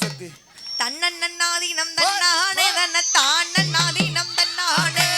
சக்தி. தன்னண்ணன் நாதீனம் தன்னானே தன்ன தானன் நாதீனம் தன்னானே.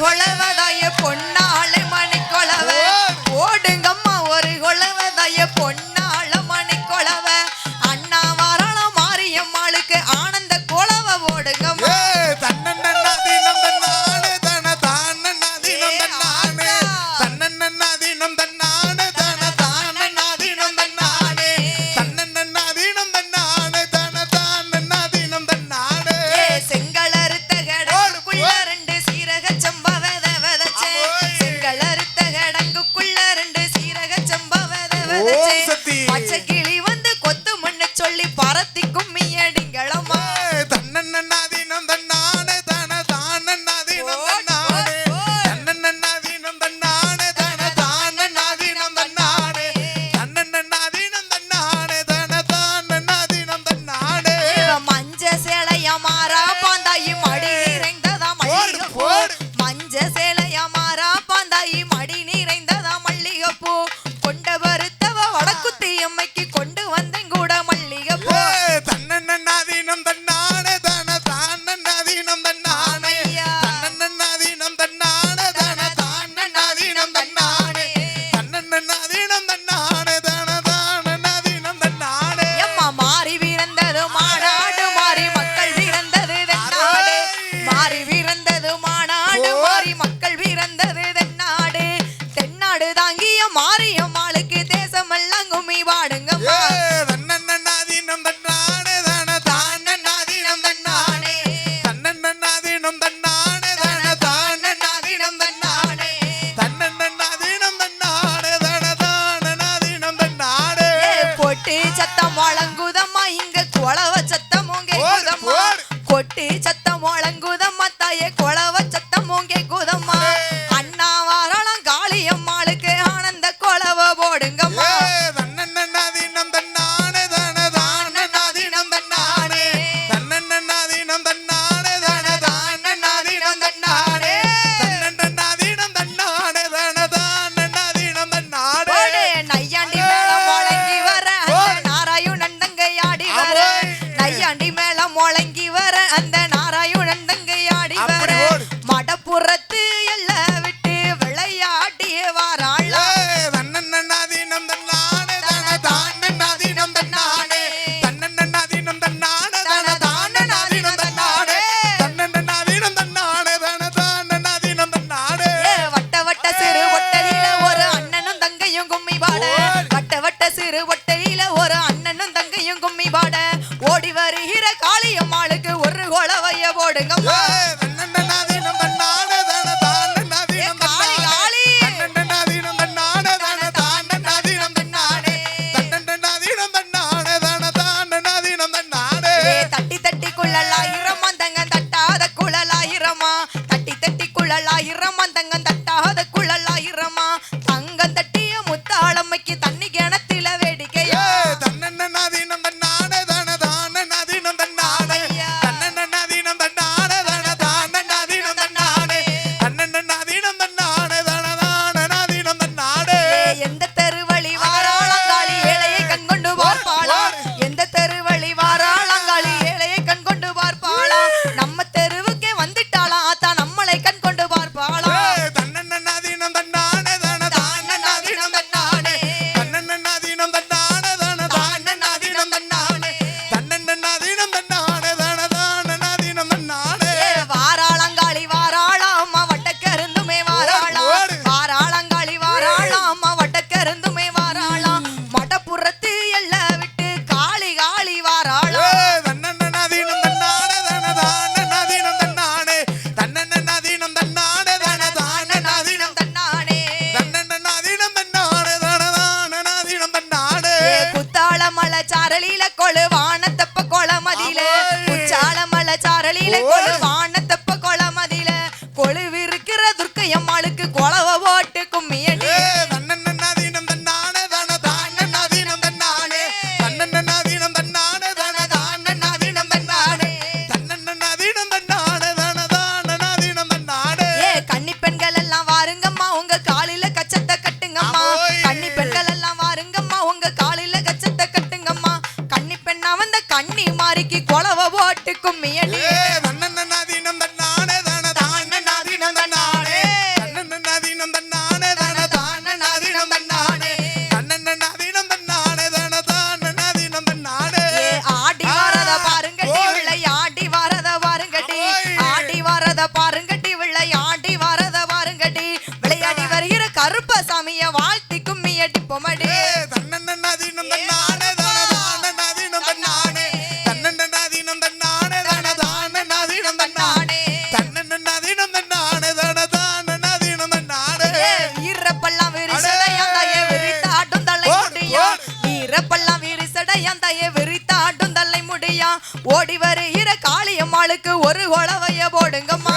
கொலவதாய பொன்னா ஓடி வருகிற காளியம்மாளுக்கு ஒரு குழவைய போடுங்கம்மா.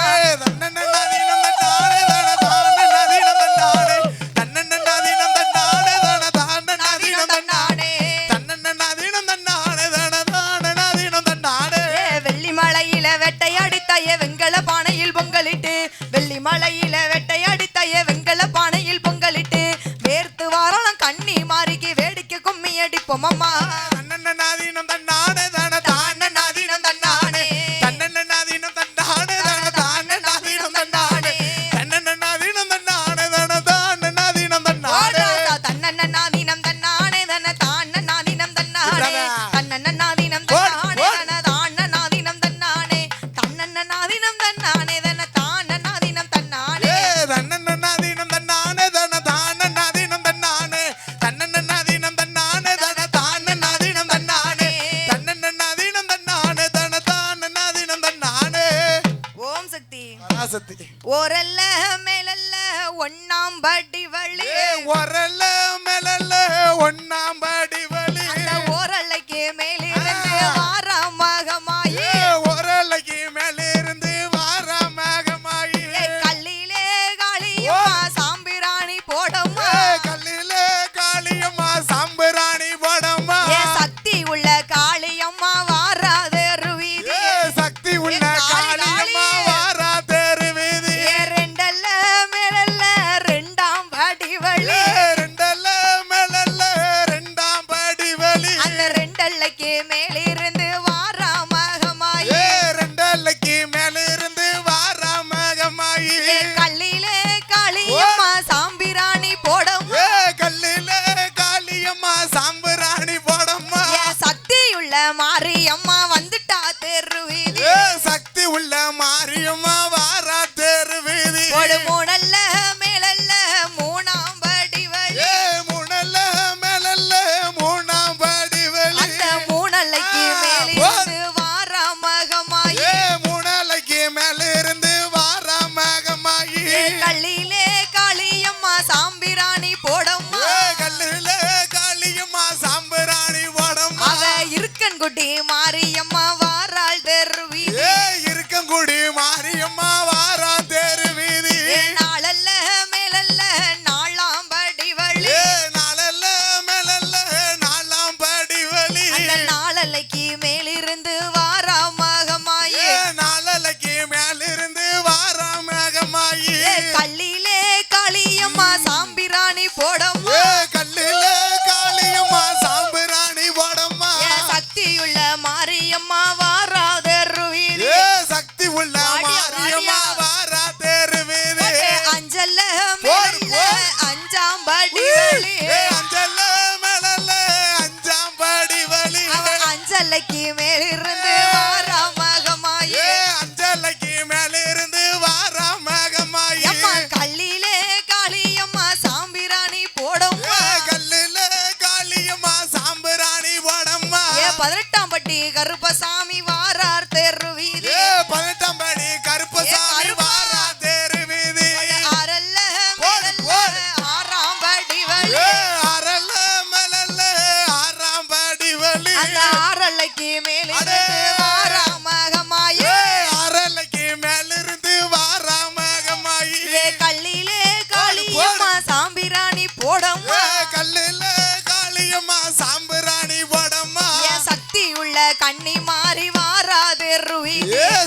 உள்ள கண்ணி மாறி வாராது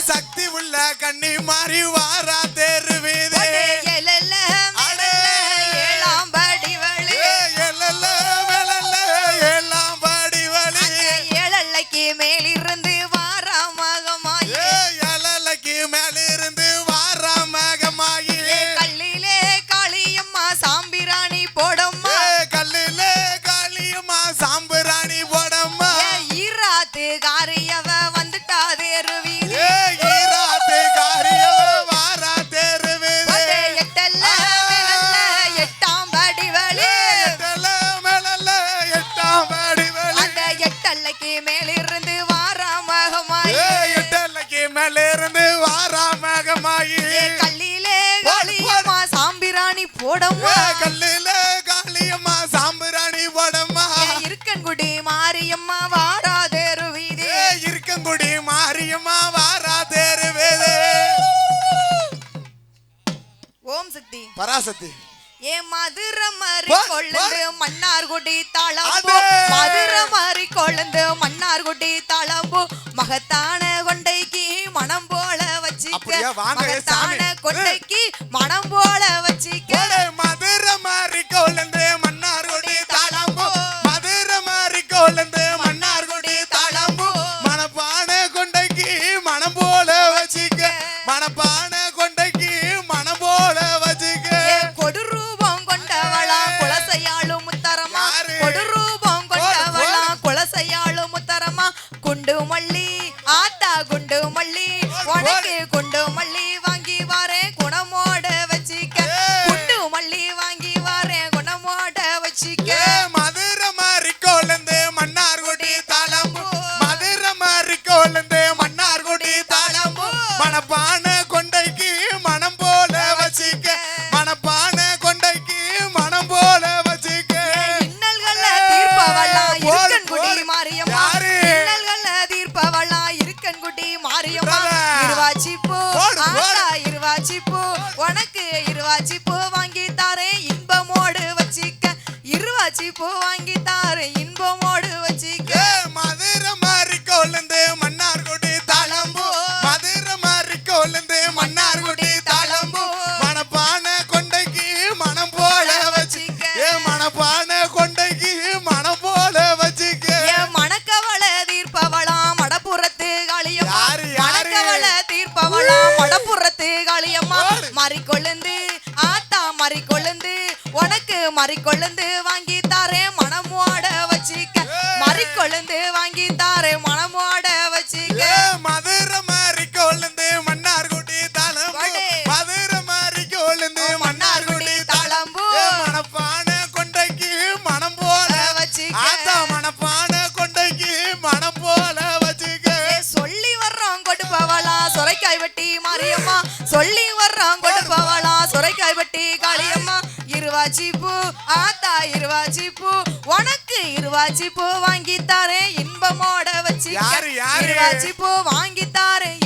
சக்தி உள்ள கண்ணி மாறி வாராது. கல்லுல காளியம்மா சாம்பிராணி போடம்மா ஏ இருக்கன்குடி மாரியம்மா வீதி மாரியம்மா வாரா தேருவேதே ஓம் சக்தி. பராசக்தி. ஏ மதுர மறி கொழுந்து மன்னார்குடி தாளம்பூ. மதுர மறி கொழுந்து மன்னார்குடி தாளம்பூ. மகத்தான கொண்டைக்கு மனம் போல வச்சிக்க. மகத்தான. கொண்டைக்கு மனம் போல தாளம்பூ மறிக்கொழுந்து வாங்கி தாரேன் மனமோட வச்சிக்க. மறிக்கொழுந்து வாங்கி தாரேன் மனமோட வச்சிக்க. மதுரை மாறி கோலந்து மன்னார்குடி தாளம்பூ. போடு. மதுரை மாறி கோலந்து மன்னார்குடி தாளம்பூ. மணப்பான கொண்டைக்கு மனம் போல வச்சிக்க. ஆத்தா மணப்பான கொண்டைக்கு மனம் போல வச்சிக்க. சொல்லி வர்றோம் கொடுப்பவளா சுரைக்காய் வெட்டி மாரியம்மா. சொல்லி வர்றோம் கொடுப்பவளா சுரைக்காய் வெட்டி இருவாச்சி பூ ஆத்தா இருவாச்சி பூ உனக்கு இருவாச்சி பூ வாங்கி தாரேன் இன்பமோட வச்சிக்க யாரு, யாரு? இருவாச்சி பூ வாங்கி தாரேன்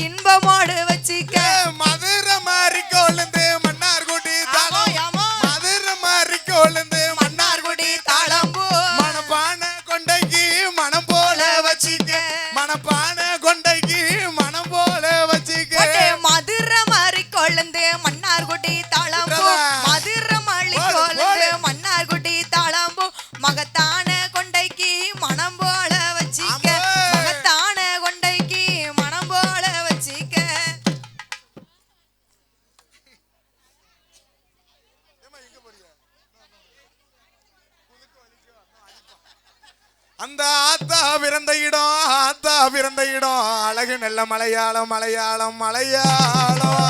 அந்த ஆத்தா பிறந்த இடம் ஆத்தா பிறந்த இடம். அழகு நல்ல மலையாளம் மலையாளம் மலையாளம்.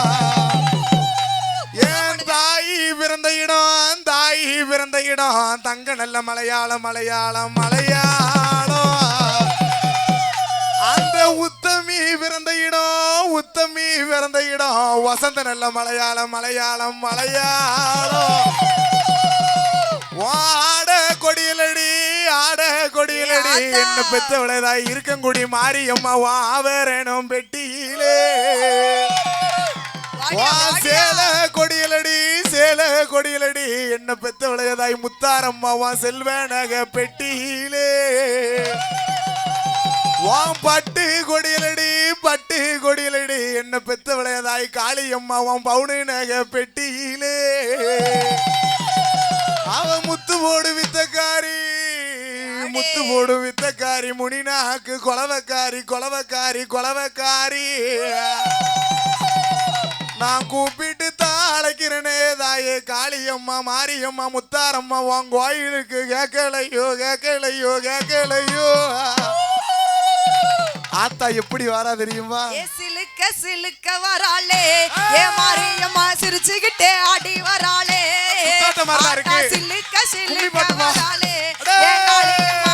ஏன் தாய் பிறந்த இடம் தாய் பிறந்த இடம். தங்க நல்ல மலையாளம் மலையாளம் மலையாளம். அந்த உத்தமி பிறந்த இடம் உத்தமி பிறந்த இடம். வசந்த நல்ல மலையாளம் மலையாளம் மலையாளம். ஆட கொடியலடி ஆட கொடியலடி. என்ன பெத்தவளதாய்? இருக்கங்குடி மாரியம்மா வா வேறேனும் பெட்டியிலே. வா. சேல கொடியலடி சேல கொடியலடி. என்ன பெத்தவளையதாய் முத்தாரம்மா வா செல்வனக பெட்டியிலே. வாம் பட்டு கொடியலடி பட்டு கொடியலடி. என்ன பெத்தவளையதாய் காளியம்மா வாம் பவுனு நக பெட்டியிலே. அவ முத்து போடு வித்தக்காரி. முத்து போடு வித்தக்காரி முனினாக்கு கொலவக்காரி கொலவக்காரி கொலவக்காரி. நான் கூப்பிட்டு தான் அழைக்கிறேனே தாயே. காளியம்மா மாரியம்மா முத்தாரம்மா உன் கோயிலுக்கு கேட்கலையோ கேட்கலையோ கேட்கலையோ ஆத்தா எப்படி வரா தெரியுமா சிலுக்க சிலுக்க வராளே ஏ மாரியம்மா சிரிச்சுக்கிட்டே ஆடி வராளே சிலுக்க சிலுக்க? வராளே! ஏ காளியம்மா